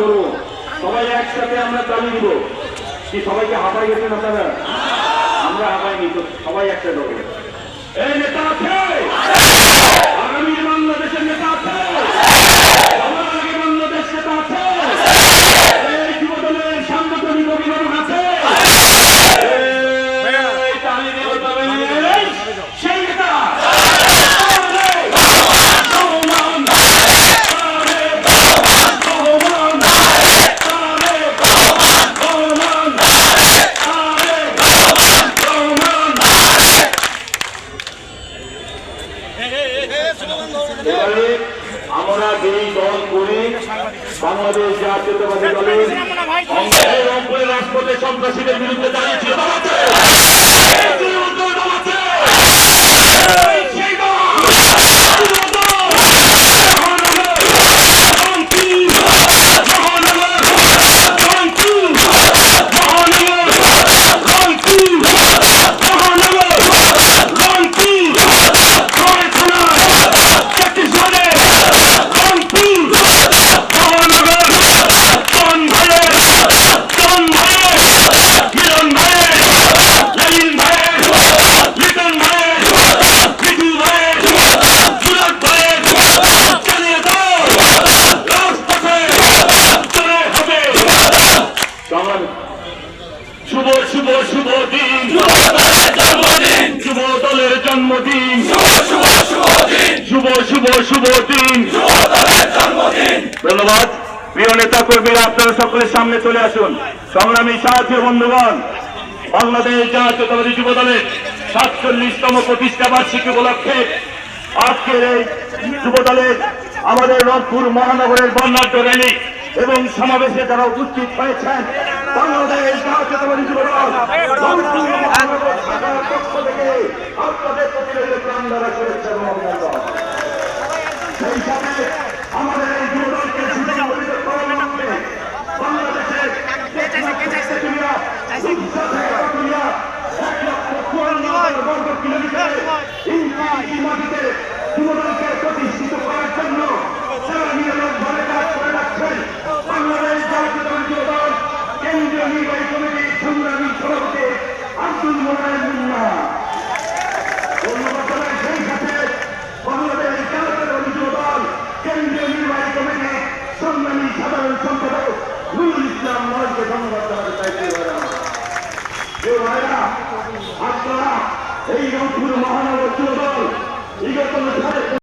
করব সবাই একসাথে আমরা চালিয়ে দিব। কি, সবাইকে হাঁপাই না তারা আমরা হাঁপাইনি, তো সবাই একসাথে এই নেতা আছে! এবারে আমরা যেই দল করি বাংলাদেশ জাতীয়তাবাদী দলের রাজপথে সন্ত্রাসীদের বিরুদ্ধে দাঁড়িয়েছিল দল আছে এই উদ্যোগ দল আছে এই সেই দল শুভ শুভ শুভ দিন শুভ দলের জন্মদিন শুভ শুভ শুভ দিন ধন্যবাদ। প্রিয় নেতা কর্মীরা আপনারা সকলের সামনে চলে আসুন। সংগ্রামী সাহায্য বন্ধুগণ, বাংলাদেশ জাতীয়তাবাদী যুব দলের সাতচল্লিশতম প্রতিষ্ঠা বার্ষিকী উপলক্ষে আজকের এই যুব দলের আমাদের রংপুর মহানগরের বর্ণাঢ্য র্যালি এবং সমাবেশে যারা উপস্থিত হয়েছেন, বাংলাদেশ জাতীয়তাবাদী যুব দল আমাদের দুনিয়া,